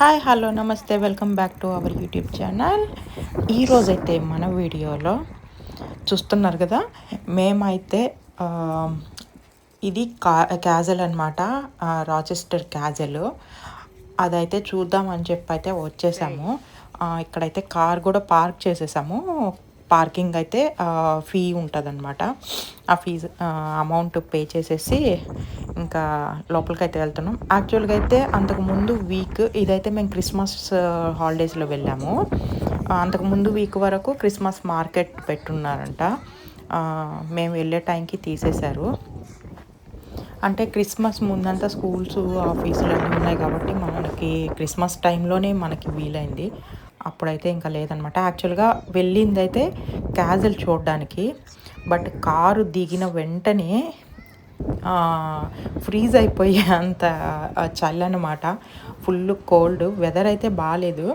Hi hello నమస్తే welcome back to our YouTube channel. ఈరోజైతే మన వీడియోలో చూస్తున్నారు కదా మేమైతే ఇది కా క్యాజల్ అనమాట రాచెస్టర్ క్యాజల్. అదైతే చూద్దామని చెప్పి అయితే వచ్చేసాము ఇక్కడైతే కార్ కూడా పార్క్ చేసేసాము. పార్కింగ్ అయితే ఫీ ఉంటుందన్నమాట. ఆ ఫీజు అమౌంట్ పే చేసేసి ఇంకా లోపలికి అయితే వెళ్తున్నాం యాక్చువల్గా అయితే అంతకుముందు వీక్ ఇదైతే మేము క్రిస్మస్ హాలిడేస్లో వెళ్ళాము. అంతకుముందు అంతకు ముందు వీక్ వరకు క్రిస్మస్ మార్కెట్ పెట్టున్నారంట. మేము వెళ్ళే టైంకి తీసేశారు. అంటే క్రిస్మస్ ముందంతా స్కూల్స్ ఆఫీసులు అన్నీ ఉన్నాయి కాబట్టి మనకి క్రిస్మస్ టైంలోనే మనకి వీలైంది. అప్పుడైతే ఇంకా లేదనమాట. యాక్చువల్గా వెళ్ళింది అయితే క్యాజువల్ చూడడానికి బట్ కారు దిగిన వెంటనే ఫ్రీజ్ అయిపోయే అంత చల్ల అనమాట ఫుల్ కోల్డ్ వెదర్ అయితే బాగాలేదు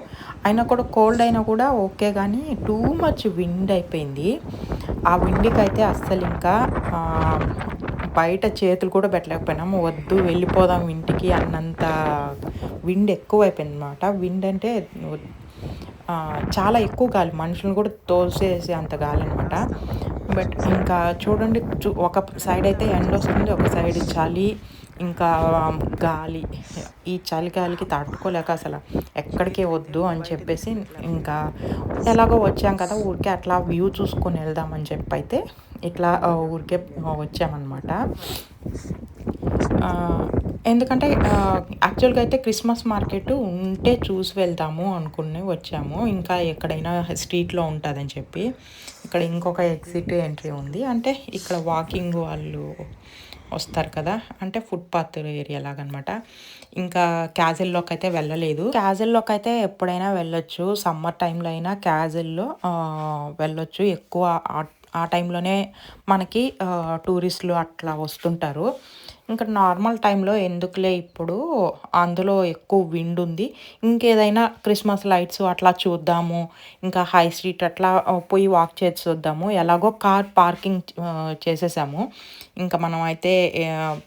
అయినా కూడా కోల్డ్ అయినా కూడా ఓకే కానీ టూ మచ్ విండ్ అయిపోయింది. ఆ విండ్కి అయితే అస్సలు ఇంకా బయట చేతులు కూడా పెట్టలేకపోయినాము వద్దు వెళ్ళిపోదాం ఇంటికి అన్నంత విండ్ ఎక్కువ అయిపోయింది అనమాట విండ్ అంటే చాలా ఎక్కువ గాలి మనుషులను కూడా తోసేసే అంత గాలి అనమాట బట్ ఇంకా చూడండి చూ- ఒక సైడ్ అయితే ఎండ వస్తుంది ఒక సైడ్ చలి ఇంకా గాలి. ఈ చలి గాలికి తట్టుకోలేక అసలు ఎక్కడికి వద్దు అని చెప్పేసి ఇంకా ఎలాగో వచ్చాం కదా ఊరికే అట్లా వ్యూ చూసుకొని వెళ్దామని చెప్పి అయితే ఇట్లా ఊరికే వచ్చామన్నమాట. ఎందుకంటే యాక్చువల్గా అయితే క్రిస్మస్ మార్కెట్ ఉంటే చూసి వెళ్దాము అనుకుని వచ్చాము. ఇంకా ఎక్కడైనా స్ట్రీట్లో ఉంటుందని చెప్పి ఇక్కడ ఇంకొక ఎగ్జిట్ ఎంట్రీ ఉంది. అంటే ఇక్కడ వాకింగ్ వాళ్ళు వస్తారు కదా అంటే ఫుట్పాత్ ఏరియా లాగనమాట. ఇంకా క్యాజిల్లోకి అయితే వెళ్ళలేదు. క్యాజిల్లోకి అయితే ఎప్పుడైనా వెళ్ళొచ్చు. సమ్మర్ టైంలో అయినా క్యాజిల్లో వెళ్ళొచ్చు. ఎక్కువ ఆ- టైంలోనే మనకి టూరిస్టులు అట్లా వస్తుంటారు. ఇంకా నార్మల్ టైంలో ఎందుకులే ఇప్పుడు అందులో ఎక్కువ విండ్ ఉంది. ఇంకేదైనా క్రిస్మస్ లైట్స్ అట్లా చూద్దాము ఇంకా హై స్ట్రీట్ అట్లా పోయి వాక్ చేసి చూద్దాము. ఎలాగో కార్ పార్కింగ్ చేసేసాము. ఇంకా మనం అయితే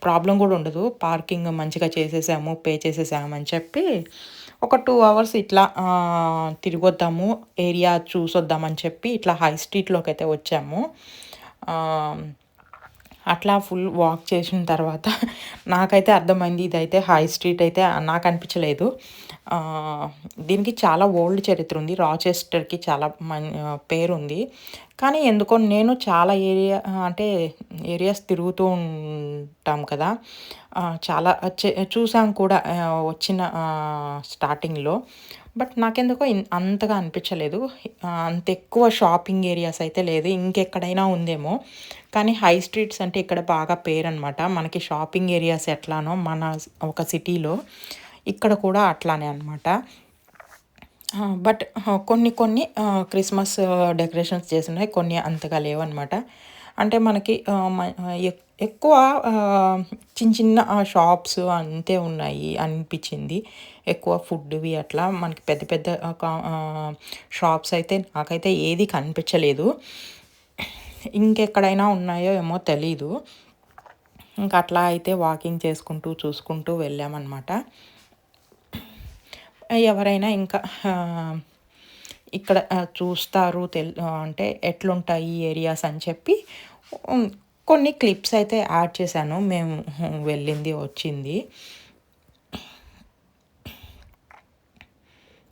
ప్రాబ్లం కూడా ఉండదు. పార్కింగ్ మంచిగా చేసేసాము పే చేసేసాము అని చెప్పి ఒక టూ అవర్స్ ఇట్లా తిరిగొద్దాము ఏరియా చూసొద్దామని చెప్పి ఇట్లా హై స్ట్రీట్లోకి అయితే వచ్చాము అట్లా ఫుల్ వాక్ చేసిన తర్వాత నాకైతే అర్థమైంది ఇదైతే హై స్ట్రీట్ అయితే నాకు అనిపించలేదు. దీనికి చాలా ఓల్డ్ చరిత్ర ఉంది. రాచెస్టర్కి చాలా పేరు ఉంది కానీ ఎందుకో నేను చాలా ఏరియా అంటే ఏరియాస్ తిరుగుతూ ఉంటాం కదా. చాలా చే- చూసాం కూడా వచ్చిన స్టార్టింగ్లో. బట్ నాకెందుకో అంతగా అనిపించలేదు. అంత ఎక్కువ షాపింగ్ ఏరియాస్ అయితే లేదు. ఇంకెక్కడైనా ఉందేమో. కానీ హై స్ట్రీట్స్ అంటే ఇక్కడ బాగా పేరు అనమాట మనకి షాపింగ్ ఏరియాస్ ఎట్లానో మన ఒక సిటీలో ఇక్కడ కూడా అట్లానే అనమాట బట్ కొన్ని కొన్ని క్రిస్మస్ డెకరేషన్స్ చేసినాయి కొన్ని అంతగా లేవన్నమాట. అంటే మనకి మ- ఎక్కువ చిన్న చిన్న షాప్స్ అంతే ఉన్నాయి అనిపించింది. ఎక్కువ ఫుడ్వి అట్లా మనకి పెద్ద పెద్ద షాప్స్ అయితే నాకైతే ఏది కనిపించలేదు. ఇంకెక్కడైనా ఉన్నాయో ఏమో తెలీదు. ఇంకా అట్లా అయితే వాకింగ్ చేసుకుంటూ చూసుకుంటూ వెళ్ళామన్నమాట. ఎవరైనా ఇంకా ఇక్కడ చూస్తారు తెల్ అంటే ఎట్లుంటాయి ఈ ఏరియాస్ అని చెప్పి కొన్ని క్లిప్స్ అయితే యాడ్ చేశాను. మేము వెళ్ళింది వచ్చింది.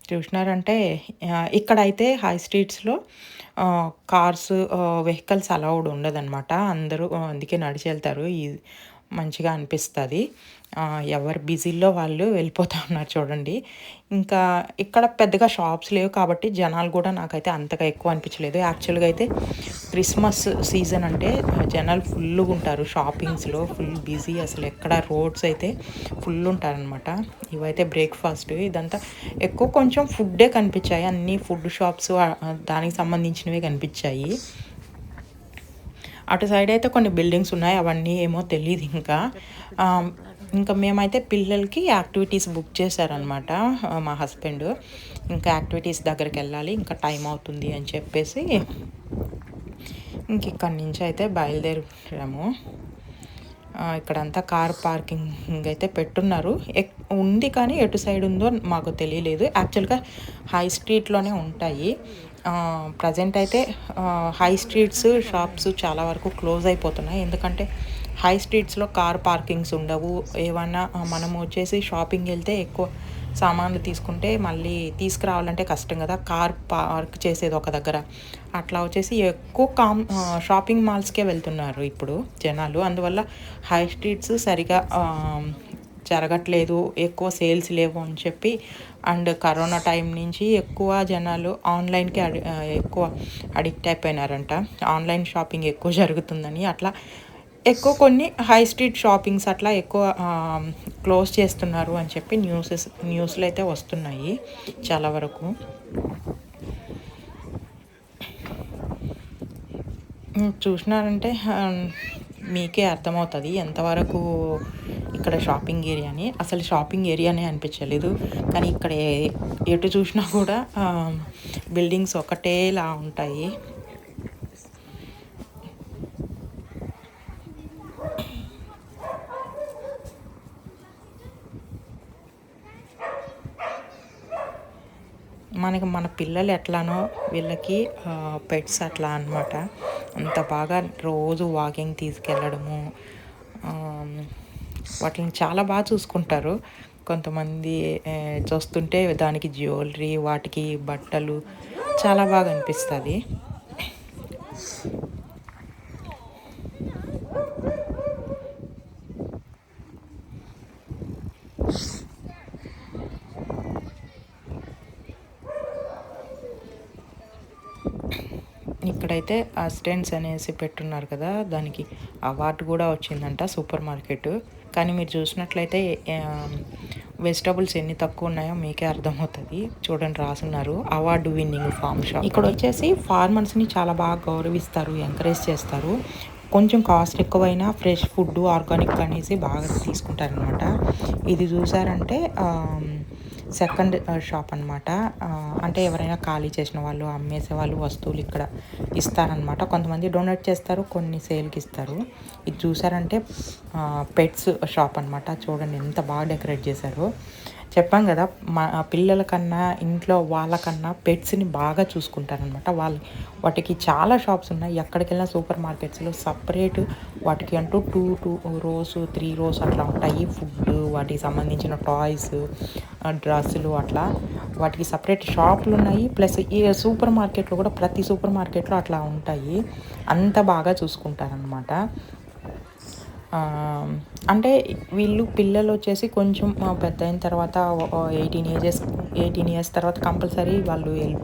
చూసినారంటే ఆ, ఇక్కడైతే హై స్ట్రీట్స్లో కార్స్ వెహికల్స్ అలౌడ్ ఉండదన్నమాట. అందరూ అందుకే నడిచి వెళ్తారు ఈ మంచిగా అనిపిస్తుంది. ఎవరు బిజీలో వాళ్ళు వెళ్ళిపోతూ ఉన్నారు చూడండి. ఇంకా ఇక్కడ పెద్దగా షాప్స్ లేవు కాబట్టి జనాలు కూడా నాకైతే అంతగా ఎక్కువ అనిపించలేదు. యాక్చువల్గా అయితే క్రిస్మస్ సీజన్ అంటే జనాలు ఫుల్గా ఉంటారు షాపింగ్స్లో ఫుల్ బిజీ అసలు ఎక్కడ రోడ్స్ అయితే ఫుల్ ఉంటారనమాట ఇవైతే బ్రేక్ఫాస్ట్ ఇదంతా ఎక్కువ కొంచెం ఫుడ్డే కనిపించాయి. అన్ని ఫుడ్ షాప్స్ దానికి సంబంధించినవి కనిపించాయి. అటు సైడ్ అయితే కొన్ని బిల్డింగ్స్ ఉన్నాయి అవన్నీ ఏమో తెలియదు ఇంకా. ఇంకా మేమైతే పిల్లలకి యాక్టివిటీస్ బుక్ చేశారనమాట మా హస్బెండ్. ఇంకా యాక్టివిటీస్ దగ్గరికి వెళ్ళాలి ఇంకా టైం అవుతుంది అని చెప్పేసి ఇంక ఇక్కడి నుంచి అయితే బయలుదేరాము. ఇక్కడంతా కార్ పార్కింగ్ అయితే పెట్టున్నారు. ఎక్- ఉంది కానీ ఎటు సైడ్ ఉందో మాకు తెలియలేదు. యాక్చువల్గా హై స్ట్రీట్లోనే ఉంటాయి. ప్రజెంట్ అయితే హై స్ట్రీట్స్ షాప్స్ చాలా వరకు క్లోజ్ అయిపోతున్నాయి. ఎందుకంటే హై స్ట్రీట్స్లో కార్ పార్కింగ్స్ ఉండవు. ఏమన్నా మనం వచ్చేసి షాపింగ్ వెళ్తే ఎక్కువ సామాన్లు తీసుకుంటే మళ్ళీ తీసుకురావాలంటే కష్టం కదా. కార్ పార్క్ చేసేది ఒక దగ్గర. అట్లా వచ్చేసి ఎక్కువ కామ్ షాపింగ్ మాల్స్కే వెళ్తున్నారు ఇప్పుడు జనాలు. అందువల్ల హై స్ట్రీట్స్ సరిగా జరగట్లేదు. ఎక్కువ సేల్స్ లేవు అని చెప్పి అండ్ కరోనా టైం నుంచి ఎక్కువ జనాలు ఆన్లైన్కి అడి ఎక్కువ అడిక్ట్ అయిపోయినారంట. ఆన్లైన్ షాపింగ్ ఎక్కువ జరుగుతుందని అట్లా ఎక్కువ కొన్ని హై స్ట్రీట్ షాపింగ్స్ అట్లా ఎక్కువ క్లోజ్ చేస్తున్నారు అని చెప్పి న్యూసెస్ న్యూస్లు అయితే వస్తున్నాయి చాలా వరకు. చూసినారంటే మీకే అర్థమవుతుంది ఎంతవరకు ఇక్కడ షాపింగ్ ఏరియా అని అసలు షాపింగ్ ఏరియానే అనిపించలేదు. కానీ ఇక్కడ ఎటు చూసినా కూడా బిల్డింగ్స్ ఒకటేలా ఉంటాయి మనకి మన పిల్లలు ఎట్లానో వీళ్ళకి పెట్స్ అట్లా అన్నమాట. అంత బాగా రోజు వాకింగ్ తీసుకెళ్ళడము వాటిని చాలా బాగా చూసుకుంటారు. కొంతమంది చూస్తుంటే దానికి జ్యువెలరీ వాటికి బట్టలు చాలా బాగా అనిపిస్తుంది. ఇక్కడైతే అసిస్టెంట్స్ అనేసి పెట్టున్నారు కదా దానికి అవార్డు కూడా వచ్చిందంట సూపర్ మార్కెట్. కానీ మీరు చూసినట్లయితే వెజిటబుల్స్ ఎన్ని తక్కువ ఉన్నాయో మీకే అర్థమవుతుంది. చూడండి రాసున్నారు. అవార్డు విన్నింగ్ ఫార్మ్ షాప్ ఇక్కడ వచ్చేసి ఫార్మర్స్ని చాలా బాగా గౌరవిస్తారు ఎంకరేజ్ చేస్తారు. కొంచెం కాస్ట్ ఎక్కువైనా ఫ్రెష్ ఫుడ్ ఆర్గానిక్ అనేసి బాగా తీసుకుంటారనమాట ఇది చూసారంటే సెకండ్ షాప్ అనమాట అంటే ఎవరైనా ఖాళీ చేసిన వాళ్ళు అమ్మేసే వాళ్ళు వస్తువులు ఇక్కడ ఇస్తారనమాట కొంతమంది డొనేట్ చేస్తారు కొన్ని సేల్కి ఇస్తారు. ఇది చూసారంటే పెట్స్ షాప్ అనమాట చూడండి ఎంత బాగా డెకరేట్ చేశారు. చెప్పాం కదా మా పిల్లల కన్నా ఇంట్లో వాళ్ళకన్నా పెట్స్ని బాగా చూసుకుంటారనమాట వాళ్ళు. వాటికి చాలా షాప్స్ ఉన్నాయి. ఎక్కడికి వెళ్ళినా సూపర్ మార్కెట్స్లో సపరేట్ వాటికి అంటూ two two rows three rows అట్లా ఉంటాయి. ఫుడ్ వాటికి సంబంధించిన టాయ్స్ డ్రెస్సులు అట్లా వాటికి సపరేట్ షాపులు ఉన్నాయి. ప్లస్ ఈ సూపర్ మార్కెట్లో కూడా ప్రతి సూపర్ మార్కెట్లో అట్లా ఉంటాయి. అంత బాగా చూసుకుంటారనమాట అంటే వీళ్ళు పిల్లలు వచ్చేసి కొంచెం పెద్ద అయిన తర్వాత ఎయిటీన్ ఏజెస్ ఎయిటీన్ ఇయర్స్ తర్వాత కంపల్సరీ వాళ్ళు వెళ్ళి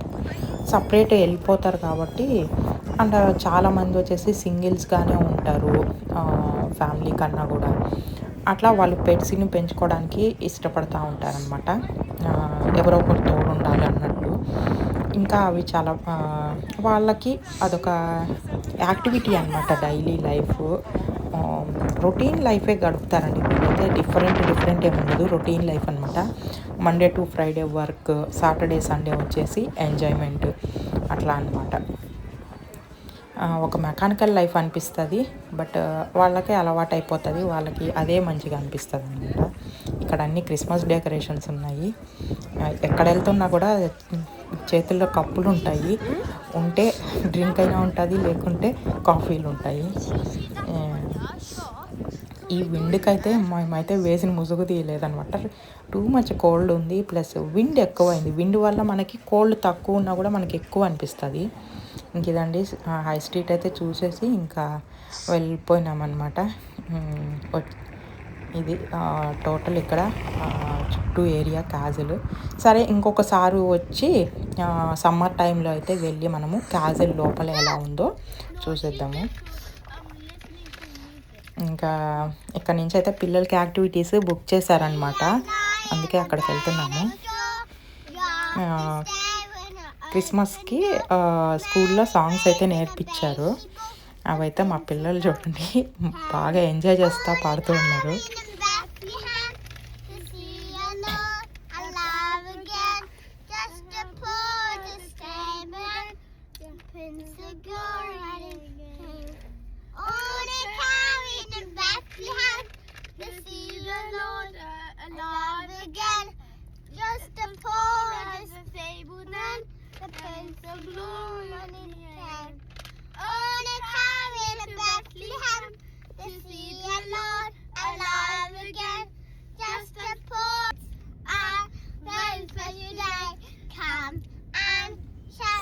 సపరేట్ వెళ్ళిపోతారు కాబట్టి అండ్ చాలామంది వచ్చేసి సింగిల్స్గానే ఉంటారు ఫ్యామిలీ కన్నా కూడా. అట్లా వాళ్ళు పెట్స్ని పెంచుకోవడానికి ఇష్టపడుతూ ఉంటారనమాట ఎవరో ఒకరు తోడు ఉండాలి అన్నట్టు. ఇంకా అవి చాలా వాళ్ళకి అదొక యాక్టివిటీ అనమాట డైలీ లైఫ్. రొటీన్ లైఫే గడుపుతారండి. వీళ్ళైతే డిఫరెంట్ డిఫరెంట్ ఏమి ఉండదు. రొటీన్ లైఫ్ అనమాట Monday to Friday work Saturday Sunday వచ్చేసి ఎంజాయ్మెంట్ అట్లా అనమాట ఒక మెకానికల్ లైఫ్ అనిపిస్తుంది. బట్ వాళ్ళకే అలవాటు అయిపోతుంది వాళ్ళకి అదే మంచిగా అనిపిస్తుంది అనమాట ఇక్కడ అన్ని క్రిస్మస్ డెకరేషన్స్ ఉన్నాయి. ఎక్కడ వెళ్తున్నా కూడా చేతుల్లో కప్పులు ఉంటాయి ఉంటే డ్రింక్ అయినా ఉంటుంది లేకుంటే కాఫీలు ఉంటాయి ఈ విండ్కైతే మేమైతే వేసిన ముసుగు తీయలేదనమాట టూ మచ్ కోల్డ్ ఉంది ప్లస్ విండ్ ఎక్కువైంది. విండ్ వల్ల మనకి కోల్డ్ తక్కువ ఉన్నా కూడా మనకి ఎక్కువ అనిపిస్తుంది. ఇంక ఇదండి హై స్ట్రీట్ అయితే చూసేసి ఇంకా వెళ్ళిపోయినామన్నమాట. ఇది టోటల్ ఇక్కడ చుట్టూ ఏరియా క్యాజులు. సరే ఇంకొకసారి వచ్చి సమ్మర్ టైంలో అయితే వెళ్ళి మనము క్యాజుల్ లోపల ఎలా ఉందో చూసేద్దాము. ఇంకా ఇక్కడ నుంచి అయితే పిల్లలకి యాక్టివిటీస్ బుక్ చేశారనమాట అందుకే అక్కడికి వెళ్తున్నాము. క్రిస్మస్కి స్కూల్లో సాంగ్స్ అయితే నేర్పించారు. అవైతే మా పిల్లలు చూడండి బాగా ఎంజాయ్ చేస్తూ పాడుతూ ఉన్నారు.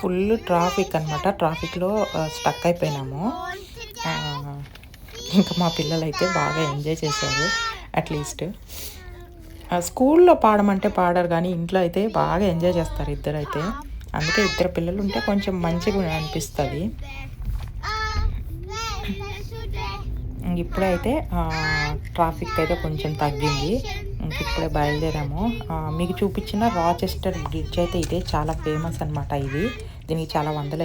ఫుల్ ట్రాఫిక్ అనమాట ట్రాఫిక్లో స్టక్ అయిపోయినాము. Uh, ఇంకా మా పిల్లలు అయితే బాగా ఎంజాయ్ చేశారు అట్లీస్ట్ స్కూల్లో uh, పాడమంటే పాడరు కానీ ఇంట్లో అయితే బాగా ఎంజాయ్ చేస్తారు ఇద్దరు అయితే అందుకే ఇద్దరు పిల్లలు ఉంటే కొంచెం మంచిగా అనిపిస్తుంది. ఇప్పుడైతే ట్రాఫిక్ అయితే కొంచెం తగ్గింది. ఇంక ఇప్పుడే బయలుదేరాము. మీకు చూపించిన రాచెస్టర్ బ్రిడ్జ్ అయితే ఇదే చాలా ఫేమస్ అనమాట ఇది. దీనికి చాలా వందల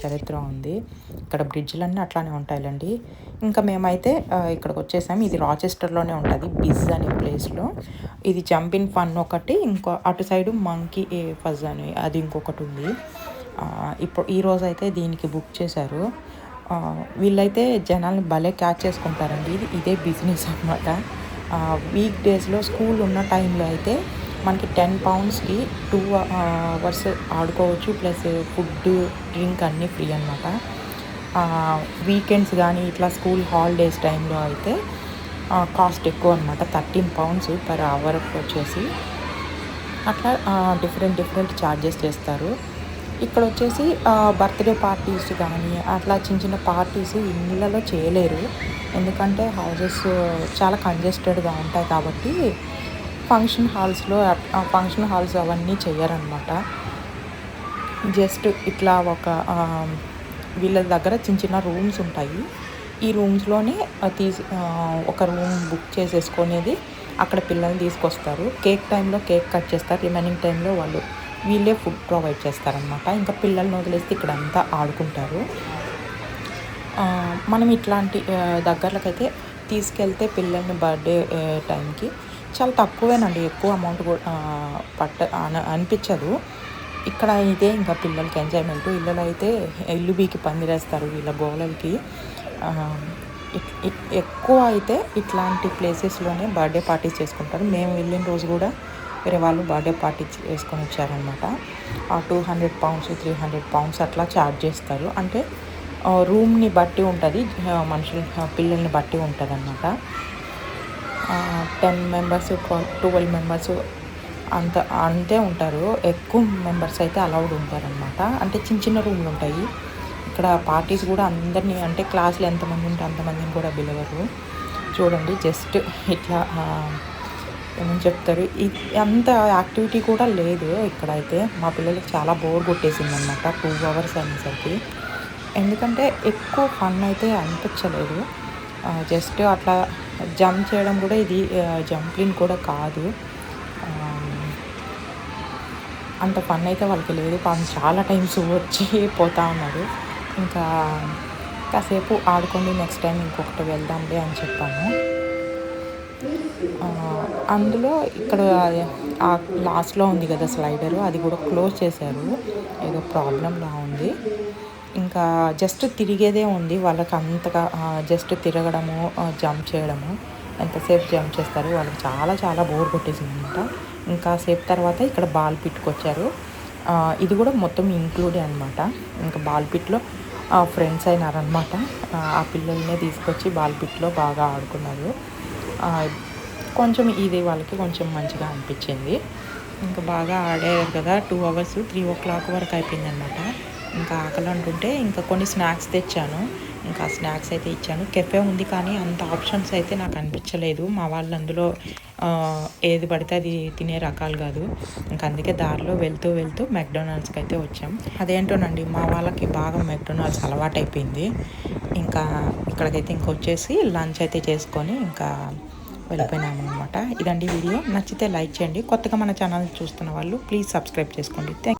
చరిత్ర ఉంది. ఇక్కడ బ్రిడ్జ్లన్నీ అట్లానే ఉంటాయిలండి. ఇంకా మేమైతే ఇక్కడికి వచ్చేసాము ఇది రాచెస్టర్లోనే ఉంటుంది బిజ్ అనే ప్లేస్లో. ఇది జంపింగ్ ఫన్ ఒకటి ఇంకో అటు సైడు మంకీ ఫజ్ అని అది ఇంకొకటి ఉంది. ఇప్పుడు ఈరోజైతే అయితే దీనికి బుక్ చేశారు. వీళ్ళైతే జనాల్ని భలే క్యాచ్ చేసుకుంటారండి. ఇది ఇదే బిజినెస్ అనమాట వీక్ డేస్లో స్కూల్ ఉన్న టైంలో అయితే మనకి టెన్ పౌండ్స్కి టూ అవర్స్ ఆడుకోవచ్చు. ప్లస్ ఫుడ్ డ్రింక్ అన్నీ ఫ్రీ అనమాట వీకెండ్స్ కానీ ఇట్లా స్కూల్ హాలిడేస్ టైంలో అయితే కాస్ట్ ఎక్కువ అనమాట థర్టీన్ పౌండ్స్ పర్ అవర్ వచ్చేసి. అట్లా డిఫరెంట్ డిఫరెంట్ ఛార్జెస్ చేస్తారు. ఇక్కడ వచ్చేసి బర్త్డే పార్టీస్ కానీ అట్లా చిన్న చిన్న పార్టీస్ ఇళ్ళలో చేయలేరు. ఎందుకంటే హౌసెస్ చాలా కంజెస్టెడ్గా ఉంటాయి కాబట్టి ఫంక్షన్ హాల్స్లో ఫంక్షన్ హాల్స్ అవన్నీ చేయరనమాట జస్ట్ ఇట్లా ఒక వీళ్ళ దగ్గర చిన్న చిన్న రూమ్స్ ఉంటాయి. ఈ రూమ్స్లోనే తీసి ఒక రూమ్ బుక్ చేసేసుకునేది అక్కడ పిల్లల్ని తీసుకొస్తారు. కేక్ టైంలో కేక్ కట్ చేస్తారు. రిమైనింగ్ టైంలో వాళ్ళు వీళ్ళే ఫుడ్ ప్రొవైడ్ చేస్తారనమాట ఇంకా పిల్లల్ని వదిలేస్తే ఇక్కడ అంతా ఆడుకుంటారు మనం ఇట్లాంటి దగ్గరకైతే తీసుకెళ్తే పిల్లల్ని బర్త్డే టైంకి చాలా తక్కువేనండి ఎక్కువ అమౌంట్ కూడా పట్ట అనిపించదు. ఇక్కడ అయితే ఇంకా పిల్లలకి ఎంజాయ్మెంట్ ఇళ్ళలో అయితే ఇల్లు బీకి పందిరేస్తారు వీళ్ళ గోలలకి ఎక్కువ అయితే ఇట్లాంటి ప్లేసెస్లోనే బర్త్డే పార్టీస్ చేసుకుంటారు. మేము వెళ్ళిన రోజు కూడా వేరే వాళ్ళు బర్త్డే పార్టీ చేసుకొని వచ్చారనమాట ఆ two hundred pounds three hundred pounds అట్లా ఛార్జ్ చేస్తారు. అంటే రూమ్ని బట్టి ఉంటుంది. మనుషుల పిల్లల్ని బట్టి ఉంటుంది అనమాట టెన్ మెంబర్స్ ట్వెల్వ్ మెంబర్స్ అంత అంతే ఉంటారు. ఎక్కువ మెంబర్స్ అయితే అలౌడ్ ఉంటారనమాట అంటే చిన్న చిన్న రూమ్లు ఉంటాయి. ఇక్కడ పార్టీస్ కూడా అందరినీ అంటే క్లాస్లో ఎంతమంది ఉంటే అంతమందిని కూడా పిలవరు. చూడండి జస్ట్ ఇట్లా ఏమని చెప్తారు? అంత యాక్టివిటీ కూడా లేదు ఇక్కడైతే. మా పిల్లలకి చాలా బోర్ కొట్టేసింది అనమాట టూ అవర్స్ అనేసరికి ఎందుకంటే ఎక్కువ ఫన్ అయితే అనిపించలేదు. జస్ట్ అట్లా జంప్ చేయడం కూడా ఇది జంప్లింగ్ కూడా కాదు. అంత పని అయితే వాళ్ళకి లేదు. పాపం చాలా టైమ్స్ వచ్చి పోతా ఉన్నారు. ఇంకా కాసేపు ఆడుకోండి నెక్స్ట్ టైం ఇంకొకటి వెళ్దాంలే అని చెప్పాను. అందులో ఇక్కడ ఆ లాస్ట్లో ఉంది కదా స్లైడరు అది కూడా క్లోజ్ చేశారు. ఏదో ప్రాబ్లంలా ఉంది. ఇంకా జస్ట్ తిరిగేదే ఉంది. వాళ్ళకి అంతగా జస్ట్ తిరగడము జంప్ చేయడము. ఎంతసేపు జంప్ చేస్తారు? వాళ్ళకి చాలా చాలా బోర్ కొట్టేసింది అనమాట ఇంకా సేపు తర్వాత ఇక్కడ బాల్ పిట్కి వచ్చారు. ఇది కూడా మొత్తం ఇంక్లూడే అనమాట ఇంకా బాల్ పిట్లో ఫ్రెండ్స్ అయినారనమాట ఆ పిల్లల్నే తీసుకొచ్చి బాల్ పిట్లో బాగా ఆడుకున్నారు. కొంచెం ఇది వాళ్ళకి కొంచెం మంచిగా అనిపించింది. ఇంకా బాగా ఆడారు కదా. Two hours three o'clock వరకు అయిపోయింది అనమాట ఇంకా ఆకలి అంటుంటే ఇంకా కొన్ని స్నాక్స్ తెచ్చాను. ఇంకా స్నాక్స్ అయితే ఇచ్చాను. కెఫే ఉంది కానీ అంత ఆప్షన్స్ అయితే నాకు అనిపించలేదు. మా వాళ్ళు అందులో ఏది పడితే అది తినే రకాలు కాదు. ఇంకా అందుకే దారిలో వెళ్తూ వెళ్తూ మెక్డొనాల్డ్స్కి అయితే వచ్చాం. అదేంటోనండి మా వాళ్ళకి బాగా మెక్డొనాల్డ్స్ అలవాటు అయిపోయింది ఇంకా ఇక్కడికైతే ఇంక వచ్చేసి లంచ్ అయితే చేసుకొని ఇంకా వెళ్ళిపోయినాము అనమాట ఇదండి వీడియో. నచ్చితే లైక్ చేయండి. కొత్తగా మన ఛానల్ చూస్తున్న వాళ్ళు ప్లీజ్ సబ్స్క్రైబ్ చేసుకోండి. థ్యాంక్